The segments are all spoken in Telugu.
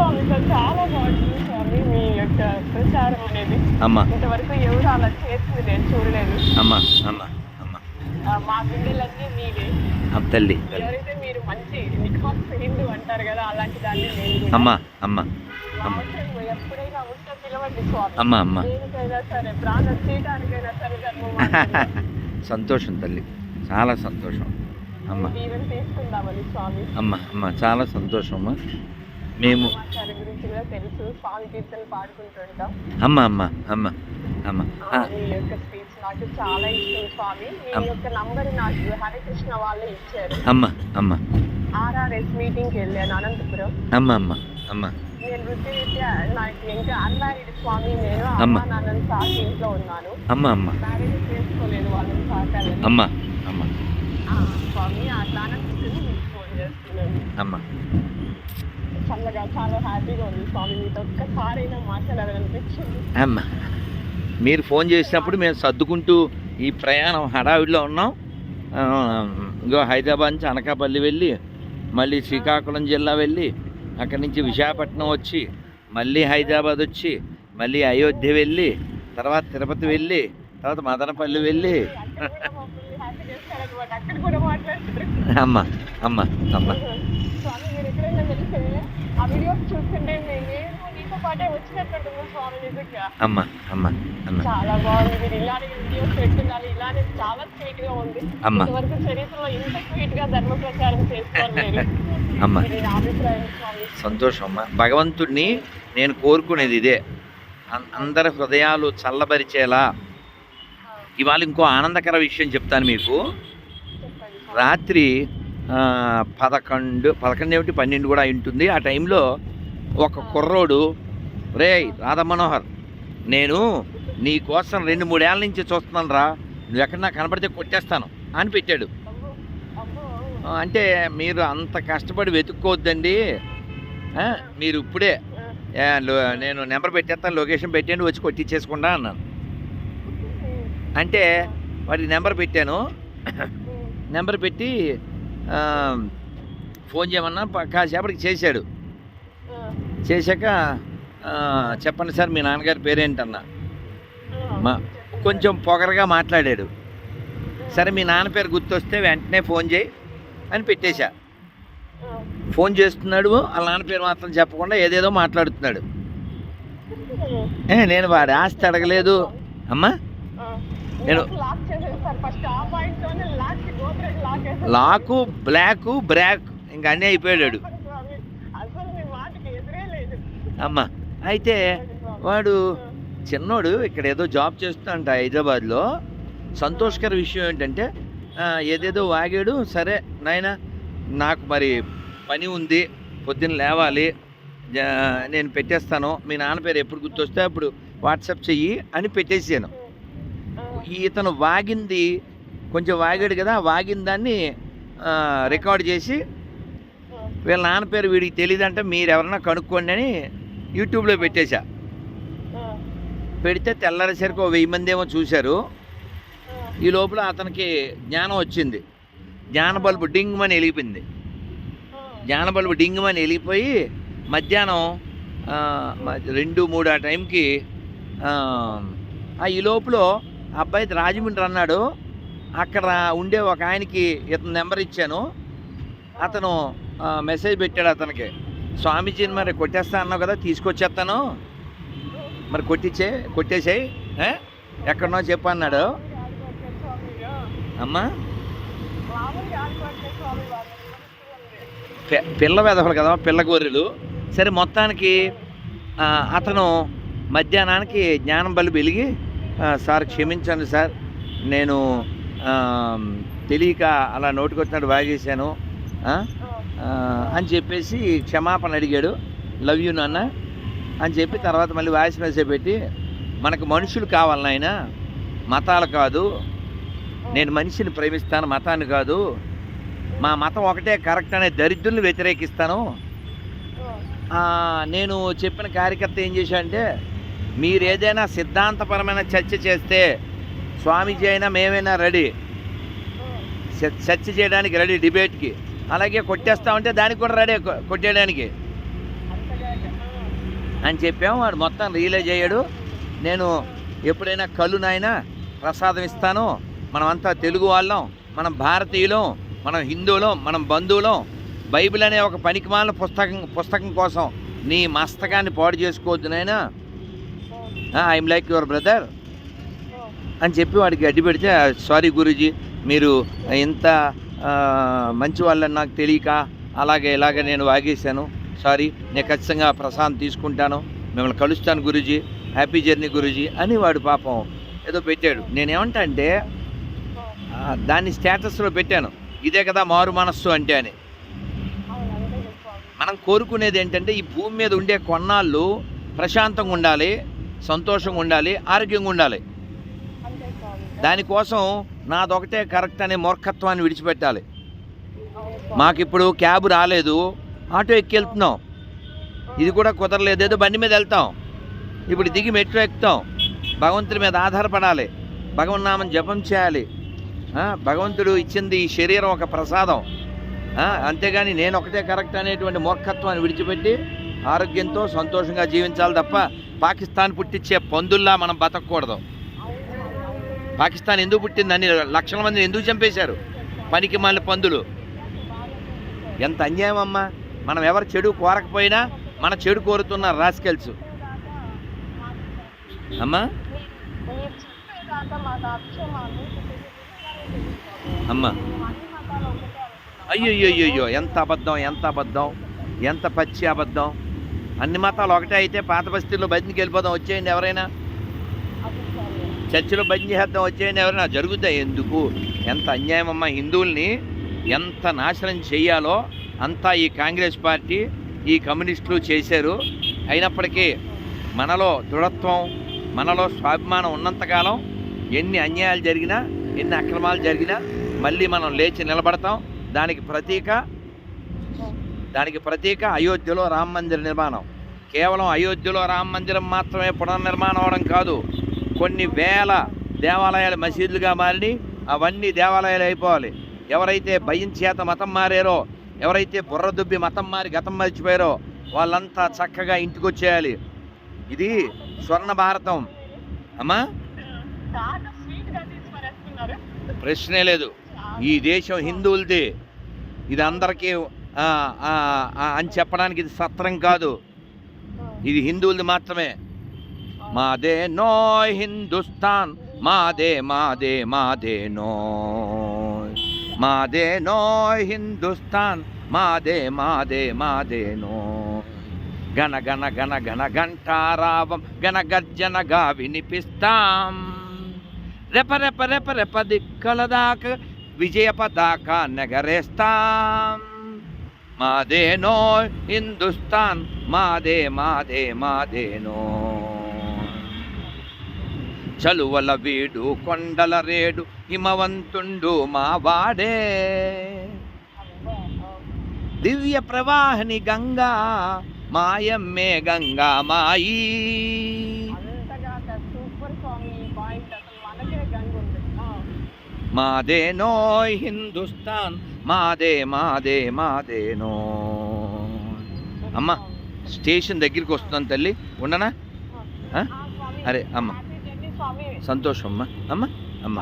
స్వామి చాలా బాగుంటుంది స్వామి మీ యొక్క ప్రచారం అనేది అమ్మ. ఇంతవరకు ఎవరు అలా చేసింది నేను చూడలేదు. అమ్మ అమ్మ అమ్మ. మా గుండెలన్నీ మీవే. తల్లి ఎవరైతే మీరు మంచి నిఖాస్ హిందూ అంటారు కదా అలాంటి దాన్ని. అమ్మ అమ్మ ఎప్పుడైనా ఉంటే పిలవండి స్వామి. అమ్మ అమ్మ. సరే ప్రాణం తీయడానికైనా సరే సంతోషం తల్లి చాలా సంతోషం. అమ్మ. దీవెన తీసుకుందామని స్వామి. అమ్మ అమ్మ చాలా సంతోషం అమ్మ. మేము అమ్మ అమ్మ అమ్మ అమ్మ. అమ్మ. అమ్మ అమ్మ. ఆర్ఆర్ఎస్ మీటింగ్కి వెళ్ళాను అనంతపురం. అమ్మ అమ్మ అమ్మ. నేను వృత్తి రీత్యా నాకు ఇంకా అన్మ్యారీడ్ స్వామి నేను అమ్మ. ఇంట్లో ఉన్నాను. అమ్మ అమ్మ. మ్యారేజ్ చేసుకోలేదు వాళ్ళని అమ్మ అమ్మ. ఆ, స్వామి అట్లా అనంతపురం ఫోన్ చేస్తున్నాను. అమ్మ. చల్లగా చాలా హ్యాపీగా ఉంది. స్వామి మీతో ఒక్కసారైనా మాట్లాడాలనిపించింది. అమ్మ మీరు ఫోన్ చేసినప్పుడు మేము సర్దుకుంటూ ఈ ప్రయాణం హడావిడిలో ఉన్నాం. ఇంకో హైదరాబాద్ నుంచి అనకాపల్లి వెళ్ళి మళ్ళీ శ్రీకాకుళం జిల్లా వెళ్ళి అక్కడి నుంచి విశాఖపట్నం వచ్చి మళ్ళీ హైదరాబాద్ వచ్చి మళ్ళీ అయోధ్య వెళ్ళి తర్వాత తిరుపతి వెళ్ళి తర్వాత మదనపల్లి వెళ్ళి. అమ్మ అమ్మ అమ్మ స్వామి మీరు ఎక్కడైనా వెళ్తే ఆ వీడియోస్ చూస్తుంటే నేను నీతో పాటే వచ్చినట్టుంటుంది స్వామి నిజంగా. అమ్మ అమ్మ అమ్మ. చాలా బాగుంది మీరు ఇలానే వీడియోస్ పెట్టున్నారు ఇలానే చాలా స్వీట్గా ఉంది. అమ్మ. ఇంతవరకు చరిత్రలో ఇంత స్వీట్గా ధర్మ ప్రచారం చేసుకోలేదు అమ్మ. సంతోషం అమ్మ. భగవంతుడిని నేను కోరుకునేది ఇదే. అందరి హృదయాలు చల్లబరిచేలా. ఇవాళ ఇంకో ఆనందకర విషయం చెప్తాను మీకు. రాత్రి పదకొండు పదకొండు ఏమిటి? పన్నెండు కూడా అయి ఉంటుంది. ఆ టైంలో ఒక కుర్రోడు రే రాధా మనోహర్ నేను నీ కోసం రెండు మూడేళ్ళ నుంచి చూస్తున్నాను రా. నువ్వు ఎక్కడ నాకు కనపడితే కొట్టేస్తాను అని పెట్టాడు. అంటే మీరు అంత కష్టపడి వెతుక్కోవద్దండి. మీరు ఇప్పుడే నేను నెంబర్ పెట్టేస్తాను లొకేషన్ పెట్టండి వచ్చి కొట్టించేసుకుంటా అన్నాను. అంటే వాడికి నెంబర్ పెట్టాను. నెంబర్ పెట్టి ఫోన్ చేయమన్నా కాసేపటికి చేశాడు. చేశాక చెప్పండి సార్ మీ నాన్నగారి పేరేంటన్నా. మా కొంచెం పొగరగా మాట్లాడాడు. సరే మీ నాన్న పేరు గుర్తొస్తే వెంటనే ఫోన్ చేయి అని పెట్టేశా. ఫోన్ చేస్తున్నాడు వాళ్ళ నాన్న పేరు మాత్రం చెప్పకుండా ఏదేదో మాట్లాడుతున్నాడు. ఏ నేను వాడి ఆస్తి అడగలేదు. అమ్మా. నేను- లాకు బ్లాకు బ్రాక్ ఇంకా అన్నీ అయిపోయాడు. అమ్మ అయితే వాడు చిన్నోడు ఇక్కడ ఏదో జాబ్ చేస్తుంట హైదరాబాద్లో. సంతోషకర విషయం ఏంటంటే ఏదేదో వాగాడు సరే నాయన నాకు మరి పని ఉంది పొద్దున్న లేవాలి నేను పెట్టేస్తాను మీ నాన్న పేరు ఎప్పుడు గుర్తొస్తే అప్పుడు వాట్సాప్ చెయ్యి అని పెట్టేసాను ఇతను వాగింది కొంచెం వాగాడు కదా వాగిన దాన్ని రికార్డ్ చేసి వీళ్ళ నాన్న పేరు వీడికి తెలియదంటే మీరు ఎవరన్నా కనుక్కోండి అని యూట్యూబ్లో పెట్టేశా. పెడితే తెల్లారేసరికి ఓ వెయ్యి మంది ఏమో చూశారు. ఈ లోపల అతనికి జ్ఞానం వచ్చింది. జ్ఞాన బల్బు డింగ్మని వెలిగిపోయింది. జ్ఞాన బల్బు డింగ్మని వెలిగిపోయి మధ్యాహ్నం రెండు మూడు ఆ టైంకి ఆ, ఈ లోపల అబ్బాయి రాజమండ్రి అన్నాడు. అక్కడ ఉండే ఒక ఆయనకి ఇతను నెంబర్ ఇచ్చాను. అతను మెసేజ్ పెట్టాడు అతనికి. స్వామీజీని మరి కొట్టేస్తా అన్నావు కదా తీసుకొచ్చేస్తాను. మరి కొట్టించే కొట్టేసేయి. ఎక్కడనో చెప్పు అన్నాడు. అమ్మా. పె- పిల్ల వెదవలు కదా పిల్ల గొర్రెలు. సరే మొత్తానికి అతను మధ్యాహ్నానికి జ్ఞానం బలి వెలిగి సార్ క్షమించండి సార్. నేను తెలియక అలా నోటికొచ్చినట్టు వాగేశాను అని చెప్పేసి క్షమాపణ అడిగాడు. లవ్ యూ నాన్న అని చెప్పి తర్వాత మళ్ళీ వాయిస్ మెసేజ్ పెట్టి మనకు మనుషులు కావాలి నాయన మతాలు కాదు. నేను మనిషిని ప్రేమిస్తాను మతాన్ని కాదు. మా మతం ఒకటే కరెక్ట్ అనే దరిద్రుల్ని వ్యతిరేకిస్తాను. నేను చెప్పిన కార్యకర్త ఏం చేశాడంటే మీరు ఏదైనా సిద్ధాంతపరమైన చర్చ చేస్తే స్వామీజీ అయినా మేమైనా రెడీ. చర్చ చేయడానికి రెడీ డిబేట్కి. అలాగే కొట్టేస్తామంటే దానికి కూడా రెడీ కొట్టేయడానికి. అని చెప్పాము. వాడు మొత్తం రియలైజ్ అయ్యాడు. నేను ఎప్పుడైనా కళ్ళు నాయనా ప్రసాదం ఇస్తాను. మనమంతా తెలుగు వాళ్ళం. మనం భారతీయులం. మనం హిందువులం. మనం బంధువులం. బైబిల్ అనే ఒక పనికిమాల పుస్తకం పుస్తకం కోసం నీ మస్తకాన్ని పాడు చేసుకోవద్దు నాయనా. I'm like your brother. అని చెప్పి వాడికి అడ్డు పెడితే సారీ గురూజీ మీరు ఇంత మంచి వాళ్ళని నాకు తెలియక అలాగే ఇలాగ నేను వాగేశాను. సారీ నేను ఖచ్చితంగా ప్రశాంత్ తీసుకుంటాను. మిమ్మల్ని కలుస్తాను గురూజీ హ్యాపీ జర్నీ గురూజీ అని వాడు పాపం ఏదో పెట్టాడు. నేనేమంటా అంటే దాన్ని స్టేటస్లో పెట్టాను. ఇదే కదా మారు మనస్సు అంటే అని. మనం కోరుకునేది ఏంటంటే ఈ భూమి మీద ఉండే కొన్నాళ్ళు ప్రశాంతంగా ఉండాలి సంతోషంగా ఉండాలి ఆరోగ్యంగా ఉండాలి. దానికోసం నాదొకటే కరెక్ట్ అనే మూర్ఖత్వాన్ని విడిచిపెట్టాలి. మాకిప్పుడు క్యాబ్ రాలేదు ఆటో ఎక్కి వెళ్తున్నాం ఇది కూడా కుదరలేదు ఏదో బండి మీద వెళ్తాం. ఇప్పుడు దిగి మెట్రో ఎక్కుతాం. భగవంతుడి మీద ఆధారపడాలి. భగవన్నామం జపం చేయాలి. భగవంతుడు ఇచ్చింది ఈ శరీరం ఒక ప్రసాదం. అంతేగాని నేను ఒకటే కరెక్ట్ అనేటువంటి మూర్ఖత్వాన్ని విడిచిపెట్టి ఆరోగ్యంతో సంతోషంగా జీవించాలి తప్ప పాకిస్తాన్ పుట్టించే పందుల్లా మనం బతకూడదు. పాకిస్తాన్ ఎందుకు పుట్టిందని లక్షల మందిని ఎందుకు చంపేశారు? పనికి మళ్ళీ పందులు. ఎంత అన్యాయం అమ్మా. మనం ఎవరు చెడు కోరకపోయినా మన చెడు కోరుతున్న రాస్కెల్స్. అమ్మా. అమ్మా. మేము అన్ని అయ్యో ఎంత అబద్ధం ఎంత అబద్ధం ఎంత పచ్చి అబద్ధం. అన్ని మతాలు ఒకటే అయితే పాత బస్తీల్లో బయటికి వెళ్ళిపోదాం వచ్చేయండి ఎవరైనా. చర్చిలో బంద్ చేద్దాం వచ్చేయండి ఎవరైనా జరుగుతాయి ఎందుకు? ఎంత అన్యాయమమ్మా హిందువుల్ని? ఎంత నాశనం చేయాలో అంతా ఈ కాంగ్రెస్ పార్టీ ఈ కమ్యూనిస్టులు చేశారు. అయినప్పటికీ మనలో దృఢత్వం మనలో స్వాభిమానం ఉన్నంతకాలం ఎన్ని అన్యాయాలు జరిగినా ఎన్ని అక్రమాలు జరిగినా మళ్ళీ మనం లేచి నిలబడతాం. దానికి ప్రతీక దానికి ప్రతీక అయోధ్యలో రామ మందిర నిర్మాణం. కేవలం అయోధ్యలో రామ మందిరం మాత్రమే పునర్నిర్మాణం అవడం కాదు. కొన్ని వేల దేవాలయాలు మసీదులుగా మారి అవన్నీ దేవాలయాలు అయిపోవాలి. ఎవరైతే భయం చేత మతం మారారో ఎవరైతే బుర్రదుబ్బి మతం మారి గతం మర్చిపోయారో వాళ్ళంతా చక్కగా ఇంటికి వచ్చేయాలి ఇది స్వర్ణ భారతం. అమ్మా? ప్రశ్నే లేదు. ఈ దేశం హిందువులది. ఇది అందరికీ అని చెప్పడానికి ఇది సత్రం కాదు. ఇది హిందువులది మాత్రమే. మాదే నో హిందుస్థాన్ మాదే మాదే మాదే నోయ్. మాదే నో హిందుస్థాన్ మాదే మాదే మాదే గణ గణ గణ గణ ఘంటారావం గణ గర్జనగా వినిపిస్తాం. రెప రెప రెప రెప దిక్కల దాకా విజయ పతాక మాదే మాదేనో హిందుస్థాన్ మాదే మాదే మాదేనో చలువల వీడు కొండల రేడు హిమవంతుండు మా వాడే. దివ్య ప్రవాహిని గంగా మాయమ్మే గంగా మాయి. ఆ, మాదేనో హిందుస్థాన్ మాదే మాదే మాదేనో అమ్మ స్టేషన్ దగ్గరికి వస్తున్నాను తల్లి. ఉండనా? అరే అమ్మ. హ్యాపీ జర్నీ స్వామి. సంతోషం అమ్మ అమ్మ.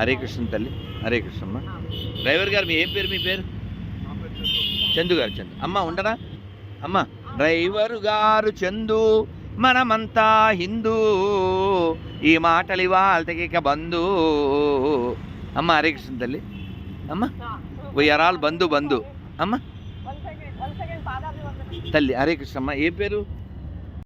హరే కృష్ణ తల్లి హరే కృష్ణ అమ్మ ఆ, డ్రైవర్ గారు మీ ఏం పేరు మీ పేరు? చందు గారు చందు. అమ్మ ఉండరా? అమ్మ డ్రైవరు గారు చందు మనమంతా హిందూ. ఈ మాటలు ఇవాళకి ఇక బంధు. అమ్మ హరే కృష్ణ తల్లి. అమ్మ. వీఆర్ ఆల్ బంధు బంధు. అమ్మ. తల్లి హరే కృష్ణ అమ్మ ఏ పేరు?